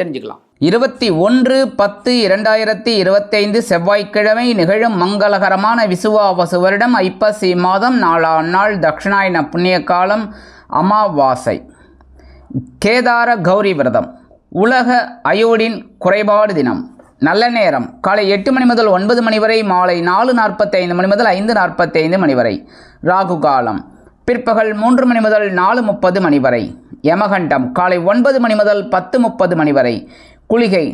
தெரிஞ்சுக்கலாம். இருபத்தி ஒன்று பத்து இரண்டாயிரத்தி இருபத்தைந்து செவ்வாய்க்கிழமை நிகழும் மங்களகரமான விசுவாவசு வருடம் ஐப்பசி மாதம் நாலாம் நாள் தட்சிணாயன புண்ணிய காலம் அமாவாசை. கேதார கௌரி விரதம். உலக அயோடின் குறைபாடு தினம். நல்ல நேரம். காலை எட்டு மணி முதல் ஒன்பது மணி வரை மாலை நாலு நாற்பத்தைந்து மணி முதல் ஐந்து நாற்பத்தைந்து மணி வரை. ராகு காலம். பிற்பகல் மூன்று மணி முதல் நாலு முப்பது மணி வரை. யமகண்டம். காலை ஒன்பது மணி முதல் பத்து முப்பது மணி வரை. குளிகை.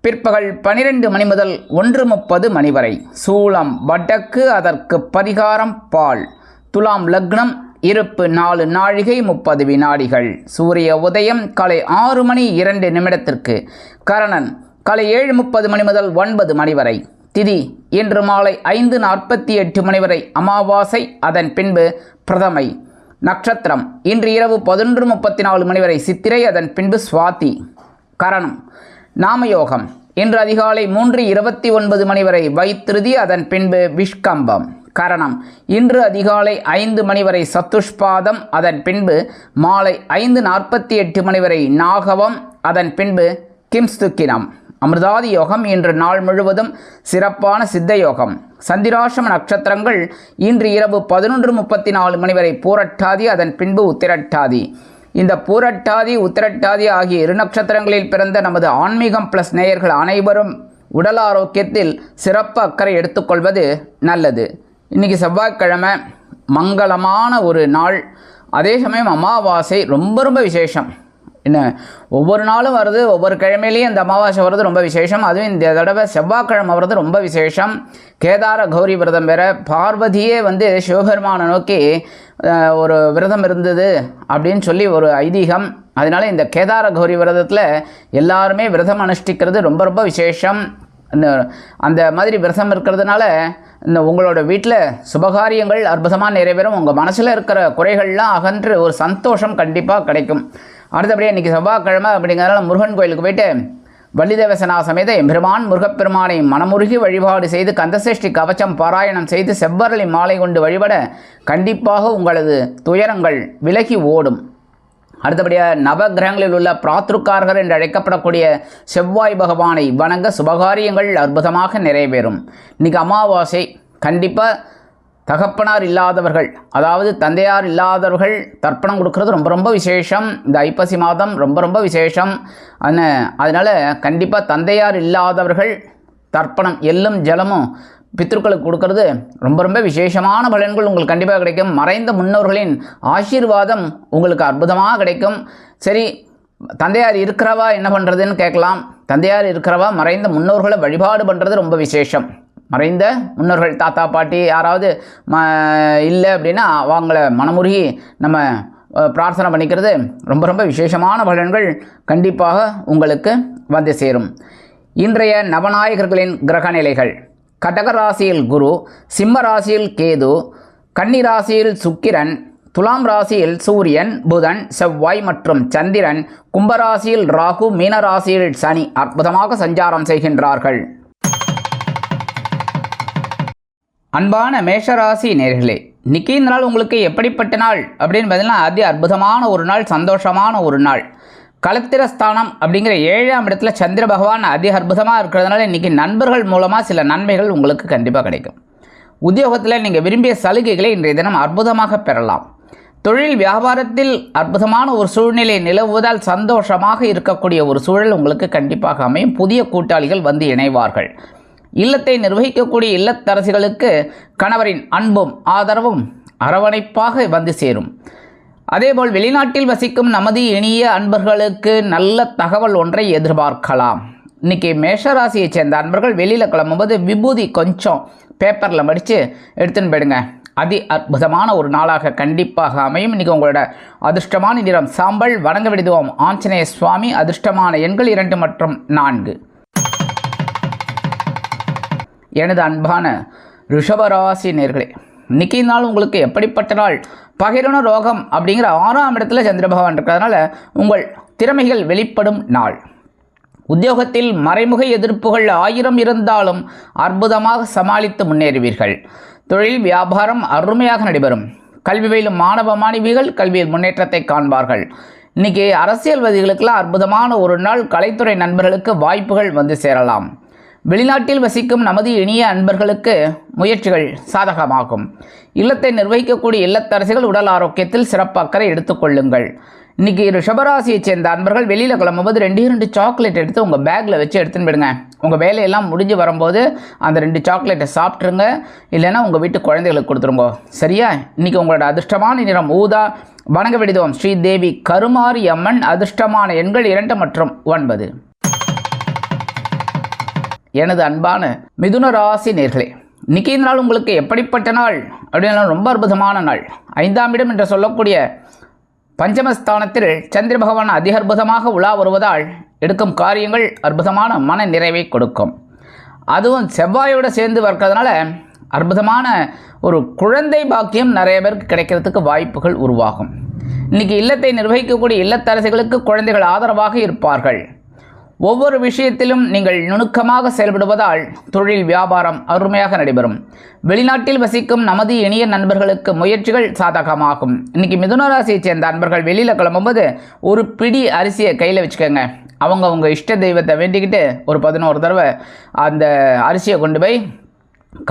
பிற்பகல் பனிரெண்டு மணி முதல் ஒன்று முப்பது மணி வரை. சூளம் வடக்கு அதற்கு பரிகாரம் பால். துலாம் லக்னம் இருப்பு நாலு நாழிகை முப்பது வினாடிகள். சூரிய உதயம் காலை ஆறு மணி இரண்டு நிமிடத்திற்கு. கரணன் காலை ஏழு முப்பது மணி முதல் ஒன்பது மணி வரை. திதி இன்று மாலை ஐந்து நாற்பத்தி எட்டு மணி வரை அமாவாசை அதன் பின்பு பிரதமை. நட்சத்திரம். இன்று இரவு பதினொன்று முப்பத்தி நாலு மணி வரை சித்திரை அதன் பின்பு சுவாதி. கரணம். நாமயோகம். இன்று அதிகாலை மூன்று இருபத்தி ஒன்பது மணி வரை வைத்திருதி அதன் பின்பு விஷ்கம்பம். கரணம். இன்று அதிகாலை ஐந்து மணி வரை சத்துஷ்பாதம் அதன் பின்பு மாலை ஐந்து நாற்பத்தி எட்டு மணி வரை நாகவம் அதன் பின்பு கிம்ஸ்துக்கினம். அமிர்தாதி யோகம் இன்று நாள் முழுவதும் சிறப்பான சித்த யோகம். சந்திராசம நட்சத்திரங்கள் இன்று இரவு பதினொன்று முப்பத்தி நாலு மணி வரை பூரட்டாதி அதன் பின்பு உத்திரட்டாதி. இந்த பூரட்டாதி உத்திரட்டாதி ஆகிய இரு நட்சத்திரங்களில் பிறந்த நமது ஆன்மீகம் ப்ளஸ் நேயர்கள் அனைவரும் உடல் ஆரோக்கியத்தில் சிறப்பு அக்கறை எடுத்துக்கொள்வது நல்லது. இன்றைக்கி செவ்வாய்க்கிழமை மங்களமான ஒரு நாள். அதே சமயம் அமாவாசை ரொம்ப ரொம்ப விசேஷம். என்ன ஒவ்வொரு நாளும் வருது ஒவ்வொரு கிழமையிலையும் இந்த அமாவாசை வர்றது ரொம்ப விசேஷம். அதுவும் இந்த தடவை செவ்வாய்க்கிழமை வர்றது ரொம்ப விசேஷம். கேதார கௌரி விரதம் வேற பார்வதியே வந்து சிவபெருமானை நோக்கி ஒரு விரதம் இருந்தது அப்படின்னு சொல்லி ஒரு ஐதீகம். அதனால இந்த கேதார கௌரி விரதத்தில் எல்லாருமே விரதம் அனுஷ்டிக்கிறது ரொம்ப ரொம்ப விசேஷம். இந்த அந்த மாதிரி விரதம் இருக்கிறதுனால இந்த உங்களோட வீட்டில் சுபகாரியங்கள் அற்புதமாக நிறைவேறும். உங்கள் மனசில் இருக்கிற குறைகள்லாம் அகன்று ஒரு சந்தோஷம் கண்டிப்பாக கிடைக்கும். அடுத்தபடியாக இன்றைக்கி செவ்வாய்க்கிழமை அப்படிங்கிறதுனால முருகன் கோயிலுக்கு போயிட்டு வள்ளிதேவசனா சமேத எம்பெருமான் முருகப்பெருமானை மனமுருகி வழிபாடு செய்து கந்தசஷ்டி கவச்சம் பாராயணம் செய்து செவ்வரளி மாலை கொண்டு வழிபட கண்டிப்பாக உங்களது துயரங்கள் விலகி ஓடும். அடுத்தபடியாக நவகிரகங்களில் உள்ள பிராத்ருக்காரகர் என்று அழைக்கப்படக்கூடிய செவ்வாய் பகவானை வணங்க சுபகாரியங்கள் அற்புதமாக நிறைவேறும். இன்றைக்கி அமாவாசை கண்டிப்பாக தகப்பனார் இல்லாதவர்கள் அதாவது தந்தையார் இல்லாதவர்கள் தர்ப்பணம் கொடுக்கறது ரொம்ப ரொம்ப விசேஷம். இந்த ஐப்பசி மாதம் ரொம்ப ரொம்ப விசேஷம். அதன அதனால் கண்டிப்பாக தந்தையார் இல்லாதவர்கள் தர்ப்பணம் எல்லும் ஜலமும் பித்ருக்களுக்கு கொடுக்கறது ரொம்ப ரொம்ப விசேஷமான பலன்கள் உங்களுக்கு கண்டிப்பாக கிடைக்கும். மறைந்த முன்னோர்களின் ஆசீர்வாதம் உங்களுக்கு அற்புதமாக கிடைக்கும். சரி தந்தையார் இருக்கிறவா என்ன பண்ணுறதுன்னு கேட்கலாம். தந்தையார் இருக்கிறவா மறைந்த முன்னோர்களை வழிபாடு பண்ணுறது ரொம்ப விசேஷம். மறைந்த முன்னோர்கள் தாத்தா பாட்டி யாராவது ம இல்லை அப்படின்னா அவங்கள மனமுருகி நம்ம பிரார்த்தனை பண்ணிக்கிறது ரொம்ப ரொம்ப விசேஷமான பலன்கள் கண்டிப்பாக உங்களுக்கு வந்து சேரும். இன்றைய நவநாயகர்களின் கிரக நிலைகள். கடகராசியில் குரு சிம்ம ராசியில் கேது கன்னிராசியில் சுக்கிரன் துலாம் ராசியில் சூரியன் புதன் செவ்வாய் மற்றும் சந்திரன் கும்பராசியில் ராகு மீன ராசியில் சனி அற்புதமாக சஞ்சாரம் செய்கின்றார்கள். அன்பான மேஷராசி நேர்களே இன்னைக்கு இந்த நாள் உங்களுக்கு எப்படிப்பட்ட நாள்? அப்படின்னு பார்த்தீங்கன்னா அதி அற்புதமான ஒரு நாள் சந்தோஷமான ஒரு நாள். களத்திரஸ்தானம் அப்படிங்கிற ஏழாம் இடத்துல சந்திர பகவான் அதி அற்புதமாக இருக்கிறதுனால இன்றைக்கி நண்பர்கள் மூலமாக சில நன்மைகள் உங்களுக்கு கண்டிப்பாக கிடைக்கும். உத்தியோகத்தில் நீங்கள் விரும்பிய சலுகைகளை இன்றைய தினம் அற்புதமாக பெறலாம். தொழில் வியாபாரத்தில் அற்புதமான ஒரு சூழ்நிலை நிலவுவதால் சந்தோஷமாக இருக்கக்கூடிய ஒரு சூழல் உங்களுக்கு கண்டிப்பாக அமையும். புதிய கூட்டாளிகள் வந்து இணைவார்கள். இல்லத்தை நிர்வகிக்கக்கூடிய இல்லத்தரசிகளுக்கு கணவரின் அன்பும் ஆதரவும் அரவணைப்பாக வந்து சேரும். அதேபோல் வெளிநாட்டில் வசிக்கும் நமது இனிய அன்பர்களுக்கு நல்ல தகவல் ஒன்றை எதிர்பார்க்கலாம். இன்னைக்கு மேஷராசியை சேர்ந்த அன்பர்கள் வெளியில் கிளம்பும்போது விபூதி கொஞ்சம் பேப்பரில் மடித்து எடுத்துன்னு போயிடுங்க. அதி அற்புதமான ஒரு நாளாக கண்டிப்பாக அமையும். இன்றைக்கி உங்களோட அதிர்ஷ்டமான நிறம் சாம்பல். வணங்க விடுதுவோம் ஆஞ்சநேய சுவாமி அதிர்ஷ்டமான எண்கள் இரண்டு மற்றும் நான்கு. எனது அன்பான ரிஷபராசி நேர்களே இன்றைக்கி நாள் உங்களுக்கு எப்படிப்பட்ட நாள்? பகிரண ரோகம் அப்படிங்கிற ஆறாம் இடத்துல சந்திர பகவான் இருக்கிறதுனால உங்கள் திறமைகள் வெளிப்படும் நாள். உத்தியோகத்தில் மறைமுக எதிர்ப்புகள் ஆயிரம் இருந்தாலும் அற்புதமாக சமாளித்து முன்னேறுவீர்கள். தொழில் வியாபாரம் அருமையாக நடைபெறும். கல்வி பயிலும் மாணவ மாணவிகள் கல்வியில் முன்னேற்றத்தை காண்பார்கள். இன்றைக்கி அரசியல்வாதிகளுக்கெல்லாம் அற்புதமான ஒரு நாள். கலைத்துறை நண்பர்களுக்கு வாய்ப்புகள் வந்து சேரலாம். வெளிநாட்டில் வசிக்கும் நமது இனிய அன்பர்களுக்கு முயற்சிகள் சாதகமாகும். இல்லத்தை நிர்வகிக்கக்கூடிய இல்லத்தரசிகள் உடல் ஆரோக்கியத்தில் சிறப்பு அக்கறை எடுத்துக்கொள்ளுங்கள் இன்றைக்கி ரிஷபராசியைச் சேர்ந்த அன்பர்கள் வெளியில் கிளம்பும்போது ரெண்டு ரெண்டு சாக்லேட் எடுத்து உங்கள் பேக்கில் வச்சு எடுத்துன்னு விடுங்க உங்கள் வேலையெல்லாம் முடிஞ்சு வரும்போது அந்த ரெண்டு சாக்லேட்டை சாப்பிட்ருங்க இல்லைன்னா உங்கள் வீட்டு குழந்தைகளுக்கு கொடுத்துருங்க. சரியா? இன்றைக்கி உங்களோட அதிர்ஷ்டமான நிறம் ஊதா. வணங்க விடுதோம். ஸ்ரீதேவி கருமாரி அம்மன் அதிர்ஷ்டமான எண்கள் இரண்டு மற்றும் ஒன்பது. எனது அன்பான மிதுன ராசி நேர்களே இன்னைக்கு இந்த நாள் உங்களுக்கு எப்படிப்பட்ட நாள்? அப்படின்னா ரொம்ப அற்புதமான நாள். ஐந்தாம் இடம் என்று சொல்லக்கூடிய பஞ்சமஸ்தானத்தில் சந்திர பகவான் அதிக அற்புதமாக உலா வருவதால் எடுக்கும் காரியங்கள் அற்புதமான மன நிறைவை கொடுக்கும். அதுவும் செவ்வாயோடு சேர்ந்து வர்க்கறதுனால அற்புதமான ஒரு குழந்தை பாக்கியம் நிறைய பேருக்கு கிடைக்கிறதுக்கு வாய்ப்புகள் உருவாகும். இன்றைக்கி இல்லத்தை நிர்வகிக்கக்கூடிய இல்லத்தரசிகளுக்கு குழந்தைகள் ஆதரவாக இருப்பார்கள். ஒவ்வொரு விஷயத்திலும் நீங்கள் நுணுக்கமாக செயல்படுவதால் தொழில் வியாபாரம் அருமையாக நடைபெறும். வெளிநாட்டில் வசிக்கும் நமது இனிய நண்பர்களுக்கு முயற்சிகள் சாதகமாகும். இன்னைக்கு மிதுன ராசியை சேர்ந்த நண்பர்கள் வெளியில் கிளம்பும்போது ஒரு பிடி அரிசியை கையில் வச்சுக்கோங்க. அவங்க அவங்க இஷ்ட தெய்வத்தை வேண்டிக்கிட்டு ஒரு பதினோரு தடவை அந்த அரிசியை கொண்டு போய்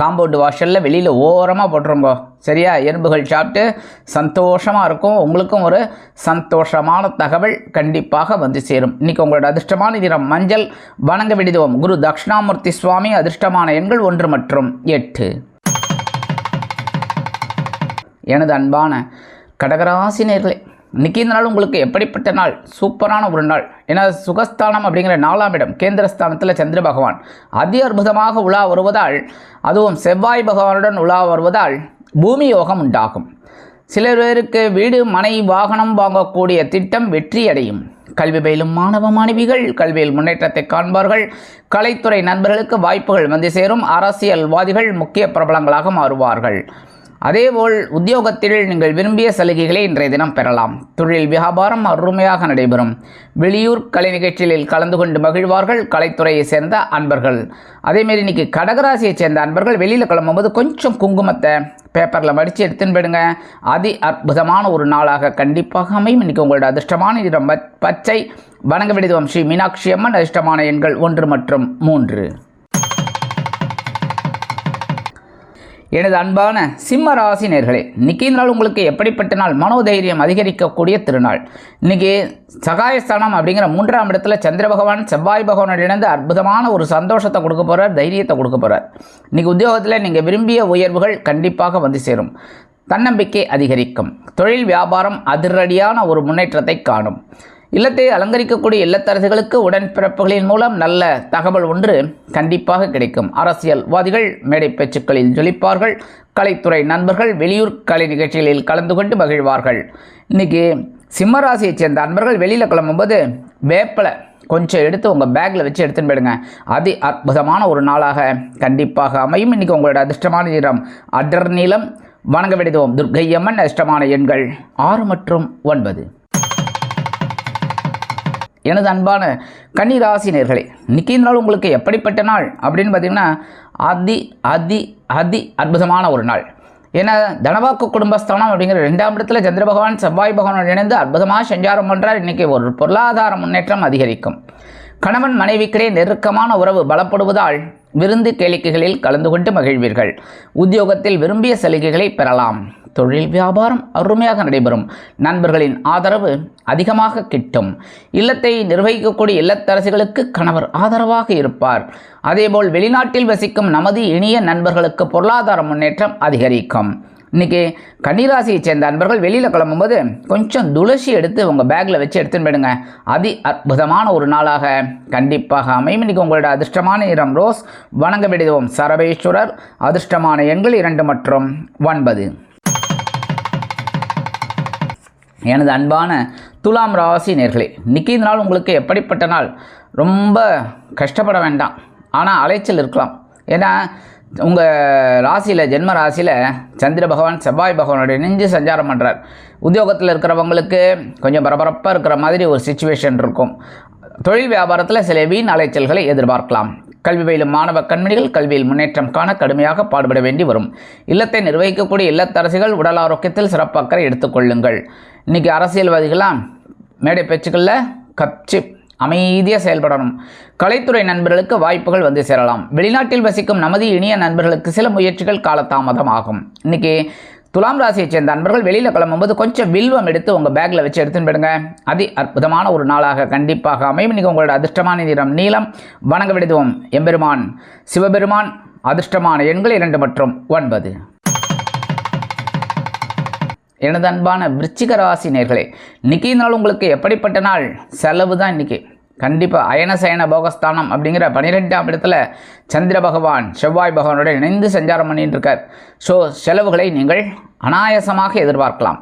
காம்பவுண்டு வாஷலில் வெளியில் ஓரமாக போட்டுருங்கோ. சரியா? எறும்புகள் சாப்பிட்டு சந்தோஷமாக இருக்கும். உங்களுக்கும் ஒரு சந்தோஷமான தகவல் கண்டிப்பாக வந்து சேரும். இன்றைக்கி உங்களோட அதிர்ஷ்டமான நிறம் மஞ்சள் வணங்க விடுதுவோம் குரு தக்ஷணாமூர்த்தி சுவாமி அதிர்ஷ்டமான எண்கள் ஒன்று மற்றும் எட்டு. எனது அன்பான கடகராசி இன்றைக்கி இந்த நாள் உங்களுக்கு எப்படிப்பட்ட நாள்? சூப்பரான ஒரு நாள். ஏன்னா சுகஸ்தானம் அப்படிங்கிற நாலாம் இடம் கேந்திரஸ்தானத்தில் சந்திர பகவான். அதி அற்புதமாக உலா வருவதால் அதுவும் செவ்வாய் பகவானுடன் உலா வருவதால் பூமி யோகம் உண்டாகும். சில பேருக்கு வீடு மனை வாகனம் வாங்கக்கூடிய திட்டம் வெற்றியடையும் கல்வி பயிலும் மாணவ மாணவிகள் கல்வியில் முன்னேற்றத்தை காண்பார்கள். கலைத்துறை நண்பர்களுக்கு வாய்ப்புகள் வந்து சேரும். அரசியல்வாதிகள் முக்கிய பிரபலங்களாக மாறுவார்கள். அதேபோல் உத்தியோகத்தில் நீங்கள் விரும்பிய சலுகைகளை இன்றைய தினம் பெறலாம். தொழில் வியாபாரம் அருமையாக நடைபெறும். வெளியூர் கலை நிகழ்ச்சிகளில் கலந்து கொண்டு மகிழ்வார்கள் கலைத்துறையை சேர்ந்த அன்பர்கள். அதேமாரி இன்னைக்கு கடகராசியைச் சேர்ந்த அன்பர்கள் வெளியில் கிளம்பும்போது கொஞ்சம் குங்குமத்தை பேப்பரில் மடித்து எடுத்துன்னு போயிடுங்க. அதி அற்புதமான ஒரு நாளாக கண்டிப்பாக அமையும். இன்றைக்கி உங்களோட அதிர்ஷ்டமான இடம் பச்சை. வணங்க விடுதோம் ஸ்ரீ மீனாட்சி அம்மன். அதிர்ஷ்டமான எண்கள் ஒன்று மற்றும் மூன்று. எனது அன்பான சிம்ம ராசி நேர்களே இன்றைக்கி இந்த நாள் உங்களுக்கு எப்படிப்பட்ட நாள்? மனோதைரியம் அதிகரிக்கக்கூடிய திருநாள். இன்றைக்கி சகாயஸ்தானம் அப்படிங்கிற மூன்றாம் இடத்துல சந்திர பகவான் செவ்வாய் பகவானோட இணைந்து அற்புதமான ஒரு சந்தோஷத்தை கொடுக்க போகிறார் தைரியத்தை கொடுக்க போகிறார் இன்றைக்கி உத்தியோகத்தில் நீங்கள் விரும்பிய உயர்வுகள் கண்டிப்பாக வந்து சேரும். தன்னம்பிக்கை அதிகரிக்கும். தொழில் வியாபாரம் அதிரடியான ஒரு முன்னேற்றத்தை காணும். இல்லத்தை அலங்கரிக்கக்கூடிய இல்லத்தரசிகளுக்கு உடன்பிறப்புகளின் மூலம் நல்ல தகவல் ஒன்று கண்டிப்பாக கிடைக்கும். அரசியல்வாதிகள் மேடை பேச்சுக்களில் ஜொலிப்பார்கள். கலைத்துறை நண்பர்கள் வெளியூர் கலை நிகழ்ச்சிகளில் கலந்து கொண்டு மகிழ்வார்கள். இன்னைக்கு சிம்மராசியைச் சேர்ந்த அன்பர்கள் வெளியில் கிளம்பும்போது வேப்பலை கொஞ்சம் எடுத்து உங்கள் பேக்கில் வச்சு எடுத்துன்னு போயிடுங்க. அதி அற்புதமான ஒரு நாளாக கண்டிப்பாக அமையும். இன்றைக்கி உங்களோட அதிர்ஷ்டமான நிறம் அடர் நீளம் வணங்க விடுதோம் துர்க்கையம்மன் அதிர்ஷ்டமான எண்கள் ஆறு மற்றும் ஒன்பது. எனது அன்பான கன்னிராசி நேர்களே இன்னைக்கு நாள் உங்களுக்கு எப்படிப்பட்ட நாள்? அப்படின்னு பார்த்தீங்கன்னா அதி அதி அதி அற்புதமான ஒரு நாள். ஏன்னா தனவாக்கு குடும்பஸ்தானம் அப்படிங்கிற ரெண்டாம் இடத்துல சந்திர பகவான் செவ்வாய் பகவான் இணைந்து அற்புதமாக செஞ்சாரம் பண்ணுறார் இன்றைக்கி ஒரு பொருளாதார முன்னேற்றம் அதிகரிக்கும். கணவன் மனைவிக்கிடையே நெருக்கமான உறவு பலப்படுவதால் விருந்து கேளிக்கைகளில் கலந்து கொண்டு மகிழ்வீர்கள். உத்தியோகத்தில் விரும்பிய சலுகைகளை பெறலாம். தொழில் வியாபாரம் அருமையாக நடைபெறும். நண்பர்களின் ஆதரவு அதிகமாக கிட்டும். இல்லத்தை நிர்வகிக்கக்கூடிய இல்லத்தரசிகளுக்கு கணவர் ஆதரவாக இருப்பார். அதேபோல் வெளிநாட்டில் வசிக்கும் நமது இனிய நண்பர்களுக்கு பொருளாதார முன்னேற்றம் அதிகரிக்கும். இன்றைக்கி கன்னிராசியை சேர்ந்த அன்பர்கள் வெளியில் கிளம்பும்போது கொஞ்சம் துளசி எடுத்து உங்கள் பேக்கில் வச்சு எடுத்துன்னு போயிடுங்க. அதி அற்புதமான ஒரு நாளாக கண்டிப்பாக அமையும். இன்றைக்கி உங்களோட அதிர்ஷ்டமான நிறம் ரோஸ். வணங்க விடுவோம் சரபேஸ்வரர். அதிர்ஷ்டமான எண்கள் இரண்டு மற்றும் ஒன்பது. எனது அன்பான துலாம் ராசி நேர்களே இன்றைக்கி இந்த நாள் உங்களுக்கு எப்படிப்பட்ட நாள்? ரொம்ப கஷ்டப்பட வேண்டாம். ஆனால் அலைச்சல் இருக்கலாம். ஏன்னா உங்கள் ராசியில் ஜென்ம ராசியில் சந்திர பகவான் செவ்வாய் பகவானுடைய நெஞ்சு சஞ்சாரம் பண்ணுறார் உத்தியோகத்தில் இருக்கிறவங்களுக்கு கொஞ்சம் பரபரப்பாக இருக்கிற மாதிரி ஒரு சுச்சுவேஷன் இருக்கும். தொழில் வியாபாரத்தில் சில வீண் அலைச்சல்களை எதிர்பார்க்கலாம். கல்வி பயிலும் மாணவ கண்மணிகள் கல்வியில் முன்னேற்றம் காண கடுமையாக பாடுபட வேண்டி வரும். இல்லத்தை நிர்வகிக்கக்கூடிய இல்லத்தரசிகள் உடல் ஆரோக்கியத்தில் சிறப்பாக்கரை எடுத்துக்கொள்ளுங்கள் இன்றைக்கி அரசியல்வாதிகளாம் மேடை பேச்சுக்களில் கப்சி அமைதியாக செயல்படணும். கலைத்துறை நண்பர்களுக்கு வாய்ப்புகள் வந்து சேரலாம். வெளிநாட்டில் வசிக்கும் நமது இனிய நண்பர்களுக்கு சில முயற்சிகள் காலதாமதம் ஆகும். இன்றைக்கி துலாம் ராசியை சேர்ந்த அன்பர்கள் வெளியில் கிளம்பும்போது கொஞ்சம் வில்வம் எடுத்து உங்கள் பேக்கில் வச்சு எடுத்துன்னு போயிடுங்க. அதி அற்புதமான ஒரு நாளாக கண்டிப்பாக அமையும். இன்றைக்கி உங்களோட அதிர்ஷ்டமான நிறம் நீளம் வணங்க விடுதுவோம் எம்பெருமான் சிவபெருமான் அதிர்ஷ்டமான எண்கள் இரண்டு மற்றும் ஒன்பது. எனது அன்பான விருச்சிக ராசி நேர்களே இன்றைக்கி நாள் உங்களுக்கு எப்படிப்பட்ட நாள்? செலவு தான் இன்றைக்கி கண்டிப்பாக அயன சயன போகஸ்தானம் அப்படிங்கிற பன்னிரெண்டாம் இடத்துல சந்திர பகவான் செவ்வாய் பகவானோட இணைந்து சஞ்சாரம் பண்ணிட்டு இருக்கார். ஸோ செலவுகளை நீங்கள் அனாயாசமாக எதிர்பார்க்கலாம்.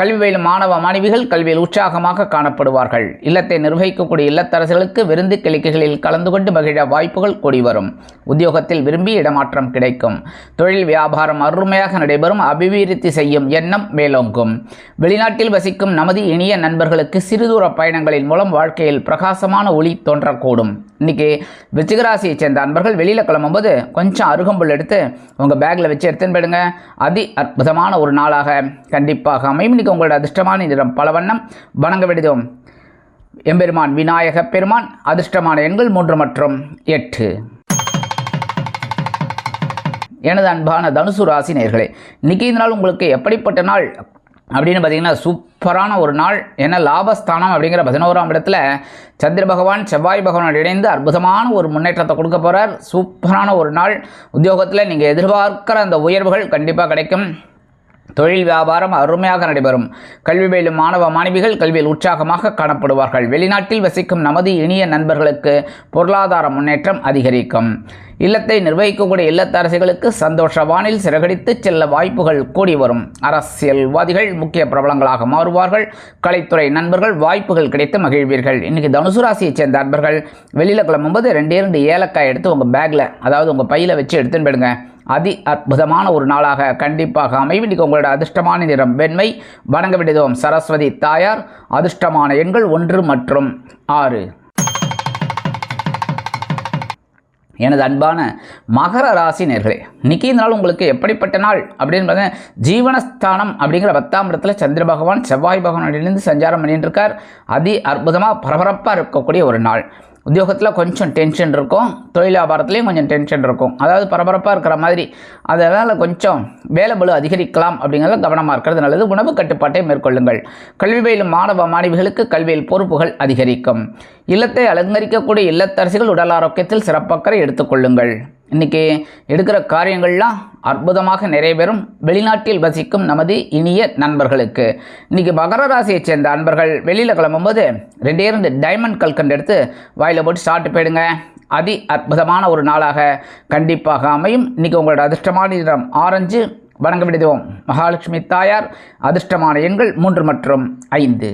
கல்வி பயிலும் மாணவ மாணவிகள் கல்வியில் உற்சாகமாக காணப்படுவார்கள். இல்லத்தை நிர்வகிக்கக்கூடிய இல்லத்தரசர்களுக்கு விருந்து கிளிக்கைகளில் கலந்து கொண்டு மகிழ வாய்ப்புகள் கூடி வரும். உத்தியோகத்தில் விரும்பி இடமாற்றம் கிடைக்கும். தொழில் வியாபாரம் அருமையாக நடைபெறும். அபிவிருத்தி செய்யும் எண்ணம் மேலோங்கும். வெளிநாட்டில் வசிக்கும் நமது இனிய நண்பர்களுக்கு சிறுதூர பயணங்களின் மூலம் வாழ்க்கையில் பிரகாசமான ஒளி தோன்றக்கூடும். இன்றைக்கி விருச்சிகராசியை சேர்ந்த அன்பர்கள் வெளியில் கிளம்பும்போது கொஞ்சம் அருகம்புல் எடுத்து உங்கள் பேக்கில் வச்சு எடுத்துன்னு போயிடுங்க. அதி அற்புதமான ஒரு நாளாக கண்டிப்பாக அமையும். இன்றைக்கி உங்களோட அதிர்ஷ்டமான நிறம் பல வண்ணம் வணங்க விடுதோம். எம்பெருமான் விநாயக பெருமான் அதிர்ஷ்டமான எண்கள் மூன்று மற்றும் எட்டு. எனது அன்பான தனுசு ராசி நேர்களே இன்றைக்கி இந்த நாள் உங்களுக்கு எப்படிப்பட்ட நாள்? அப்படின்னு பார்த்தீங்கன்னா சூப்பரான ஒரு நாள். ஏன்னா லாபஸ்தானம் அப்படிங்கிற பதினோராம் இடத்துல சந்திர பகவான் செவ்வாய் பகவான் இணைந்து அற்புதமான ஒரு முன்னேற்றத்தை கொடுக்க போகிறார் சூப்பரான ஒரு நாள். உத்தியோகத்தில் நீங்கள் எதிர்பார்க்கிற அந்த உயர்வுகள் கண்டிப்பாக கிடைக்கும். தொழில் வியாபாரம் அருமையாக நடைபெறும். கல்வி பயிலும் மாணவ மாணவிகள் கல்வியில் உற்சாகமாக காணப்படுவார்கள். வெளிநாட்டில் வசிக்கும் நமது இனிய நண்பர்களுக்கு பொருளாதார முன்னேற்றம் அதிகரிக்கும். இல்லத்தை நிர்வகிக்கக்கூடிய இல்லத்தரசிகளுக்கு சந்தோஷ வானில் சிறகடித்து செல்ல வாய்ப்புகள் கூடி வரும். அரசியல்வாதிகள் முக்கிய பிரபலங்களாக மாறுவார்கள். கலைத்துறை நண்பர்கள் வாய்ப்புகள் கிடைத்து மகிழ்வீர்கள். இன்றைக்கி தனுசு ராசியைச் சேர்ந்த நண்பர்கள் வெளியில் கிளம்பும்போது ரெண்டே ரெண்டு ஏலக்காய் எடுத்து உங்கள் பேக்கில் அதாவது உங்கள் பையில் வச்சு எடுத்துன்னு போயிடுங்க. அதி அற்புதமான ஒரு நாளாக கண்டிப்பாக அமையும். இன்றைக்கி உங்களோட அதிர்ஷ்டமான நிறம் வெண்மை. வணங்க விடுதோம் சரஸ்வதி தாயார். அதிர்ஷ்டமான எண்கள் ஒன்று மற்றும் ஆறு. எனது அன்பான மகர ராசி நேர்களே இன்றைக்கி இந்த நாள் உங்களுக்கு எப்படிப்பட்ட நாள் அப்படின்னு பார்த்தீங்கன்னா ஜீவனஸ்தானம் அப்படிங்கிற பத்தாம் இடத்துல சந்திர பகவான் செவ்வாய் பகவானிலிருந்து சஞ்சாரம் பண்ணிட்டு இருக்கார். அதி அற்புதமாக பரபரப்பாக இருக்கக்கூடிய ஒரு நாள். உத்தியோகத்தில் கொஞ்சம் டென்ஷன் இருக்கும். தொழில் வியாபாரத்துலேயும் கொஞ்சம் டென்ஷன் இருக்கும். அதாவது பரபரப்பாக இருக்கிற மாதிரி அதனால் கொஞ்சம் வேலை பலு அதிகரிக்கலாம் அப்படிங்கிறத கவனமாக இருக்கிறது நல்லது. உணவு கட்டுப்பாட்டை மேற்கொள்ளுங்கள். கல்வி பயிலும் மாணவ மாணவிகளுக்கு கல்வியில் பொறுப்புகள் அதிகரிக்கும். இல்லத்தை அலங்கரிக்கக்கூடிய இல்லத்தரசிகள் உடல் ஆரோக்கியத்தில் சிறப்பக்கறை எடுத்துக்கொள்ளுங்கள். இன்றைக்கி எடுக்கிற காரியங்கள்லாம் அற்புதமாக நிறைவேறும் வெளிநாட்டில் வசிக்கும் நமது இனிய நண்பர்களுக்கு. இன்றைக்கி மகர ராசியைச் சேர்ந்த அன்பர்கள் வெளியில் கிளம்பும்போது ரெண்டே ரெண்டு டைமண்ட் கல்கண்டு எடுத்து வாயில் போட்டு சாப்பிட்டு போயிடுங்க. அதி அற்புதமான ஒரு நாளாக கண்டிப்பாக அமையும். இன்றைக்கி உங்களோட அதிர்ஷ்டமான நிறம் ஆரஞ்சு. வணங்க விடுவோம். மகாலட்சுமி தாயார் அதிர்ஷ்டமான எண்கள் மூன்று மற்றும் ஐந்து.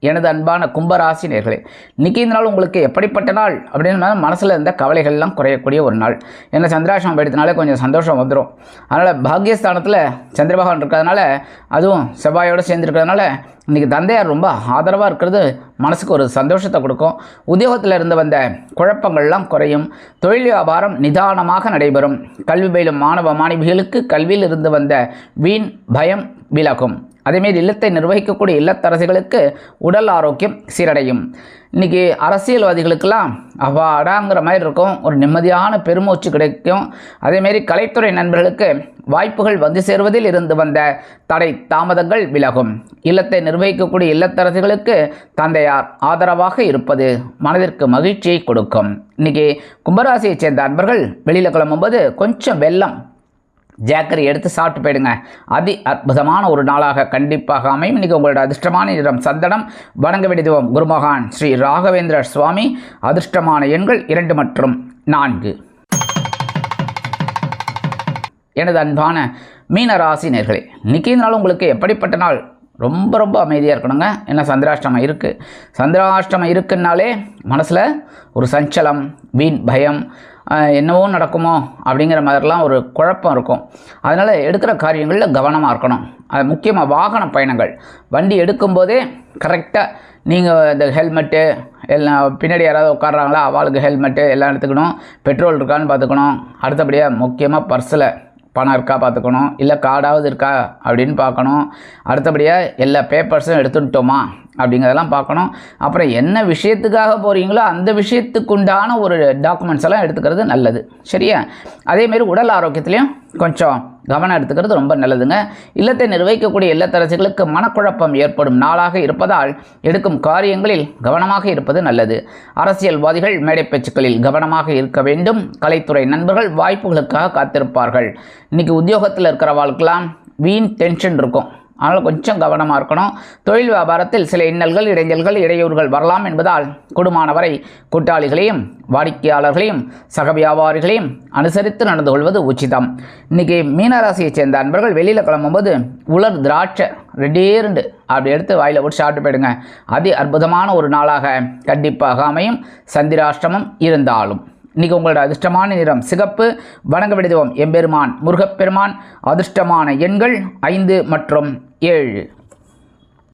எனது அன்பான கும்பராசி நேர்களே இன்றைக்கி இந்த நாள் உங்களுக்கு எப்படிப்பட்ட நாள் அப்படின்னு மனசில் இருந்த கவலைகள்லாம் குறையக்கூடிய ஒரு நாள். ஏன்னா சந்திராசிரமம் எடுத்தனாலே கொஞ்சம் சந்தோஷம் வந்துடும் அதனால் பாக்யஸ்தானத்தில் சந்திரபகவான் இருக்கிறதுனால அதுவும் செவ்வாயோடு சேர்ந்துருக்கிறதுனால இன்றைக்கி தந்தையார் ரொம்ப ஆதரவாக இருக்கிறது மனசுக்கு ஒரு சந்தோஷத்தை கொடுக்கும். உத்தியோகத்தில் இருந்து வந்த குழப்பங்கள்லாம் குறையும். தொழில் வியாபாரம் நிதானமாக நடைபெறும். கல்வி பயிலும் மாணவ மாணவிகளுக்கு கல்வியில் இருந்து வந்த வீண் பயம் விலகும். அதேமாரி இல்லத்தை நிர்வகிக்கக்கூடிய இல்லத்தரசிகளுக்கு உடல் ஆரோக்கியம் சீரடையும். இன்றைக்கி அரசியல்வாதிகளுக்கெல்லாம் அவாடாங்கிற மாதிரி இருக்கும். ஒரு நிம்மதியான பெருமூச்சு கிடைக்கும். அதேமாரி கலைத்துறை நண்பர்களுக்கு வாய்ப்புகள் வந்து சேருவதில் இருந்து வந்த தடை தாமதங்கள் விலகும். இல்லத்தை நிர்வகிக்கக்கூடிய இல்லத்தரசிகளுக்கு தந்தையார் ஆதரவாக இருப்பது மனதிற்கு மகிழ்ச்சியை கொடுக்கும். இன்றைக்கி கும்பராசியைச் சேர்ந்த அன்பர்கள் வெளியில் கிளம்பும்போது கொஞ்சம் வெள்ளம் ஜேக்கரி எடுத்து சாப்பிட்டு போயிடுங்க. அதி அற்புதமான ஒரு நாளாக கண்டிப்பாக அமையும். இன்றைக்கி உங்களோட அதிர்ஷ்டமான நிறம் சந்தனம். வணங்க விடுதுவோம் குருமகான் ஸ்ரீ ராகவேந்திர சுவாமி. அதிர்ஷ்டமான எண்கள் இரண்டு மற்றும் நான்கு. எனது அன்பான மீன ராசி நேர்களே இன்றைக்கி நாள் உங்களுக்கு எப்படிப்பட்ட நாள்? ரொம்ப ரொம்ப அமைதியாக இருக்கணுங்க. ஏன்னா சந்திராஷ்டமம் இருக்குது சந்திராஷ்டமம் இருக்குன்னாலே மனசில் ஒரு சஞ்சலம் வீண் பயம் என்னவோ நடக்குமோ அப்படிங்கிற மாதிரிலாம் ஒரு குழப்பம் இருக்கும். அதனால் எடுக்கிற காரியங்களில் கவனமாக இருக்கணும். அது முக்கியமாக வாகன பயணங்கள். வண்டி எடுக்கும்போதே கரெக்டாக நீங்கள் இந்த ஹெல்மெட்டு எல்லாம் பின்னாடி யாராவது உட்காடுறாங்களா அவளுக்கு ஹெல்மெட்டு எல்லாம் எடுத்துக்கணும். பெட்ரோல் இருக்கான்னு பார்த்துக்கணும். அடுத்தபடியாக முக்கியமாக பர்ஸில் பணம் இருக்கா பார்த்துக்கணும். இல்லை கார்டாவது இருக்கா அப்படின்னு பார்க்கணும். அடுத்தபடியாக எல்லா பேப்பர்ஸும் எடுத்துட்டோமா அப்படிங்கிறதெல்லாம் பார்க்கணும். அப்புறம் என்ன விஷயத்துக்காக போகிறீங்களோ அந்த விஷயத்துக்கு உண்டான ஒரு டாக்குமெண்ட்ஸ் எல்லாம் எடுத்துக்கிறது நல்லது. சரியா? அதேமாரி உடல் ஆரோக்கியத்துலேயும் கொஞ்சம் கவனம் எடுத்துக்கிறது ரொம்ப நல்லதுங்க. இல்லத்தை நிர்வகிக்கக்கூடிய இல்லத்தரசிகளுக்கு மனக்குழப்பம் ஏற்படும் நாளாக இருப்பதால் எடுக்கும் காரியங்களில் கவனமாக இருப்பது நல்லது. அரசியல்வாதிகள் மேடை பேச்சுக்களில் கவனமாக இருக்க வேண்டும். கலைத்துறை நண்பர்கள் வாய்ப்புகளுக்காக காத்திருப்பார்கள். இன்னைக்கு உத்தியோகத்தில் இருக்கிறவாளுக்கெல்லாம் வீண் டென்ஷன் இருக்கும். அதனால் கொஞ்சம் கவனமாக இருக்கணும். தொழில் வியாபாரத்தில் சில இன்னல்கள் இடைஞ்சல்கள் இடையூறுகள் வரலாம் என்பதால் கூடுமானவரை கூட்டாளிகளையும் வாடிக்கையாளர்களையும் சக வியாபாரிகளையும் அனுசரித்து நடந்து கொள்வது உச்சிதம். இன்றைக்கி மீனராசியைச் சேர்ந்த அன்பர்கள் வெளியில் கிளம்பும்போது உலர் திராட்சை ரெண்டே அப்படி எடுத்து வாயில் போட்டு சாப்பிட்டு போயிடுங்க. அதி அற்புதமான ஒரு நாளாக கண்டிப்பாக அமையும். சந்திராஷ்டமம் இருந்தாலும். இன்றைக்கி உங்களோட அதிர்ஷ்டமான நிறம் சிகப்பு. வணங்க விடுதுவோம் எம்பெருமான் முருகப்பெருமான் அதிர்ஷ்டமான எண்கள் ஐந்து மற்றும் ஏழு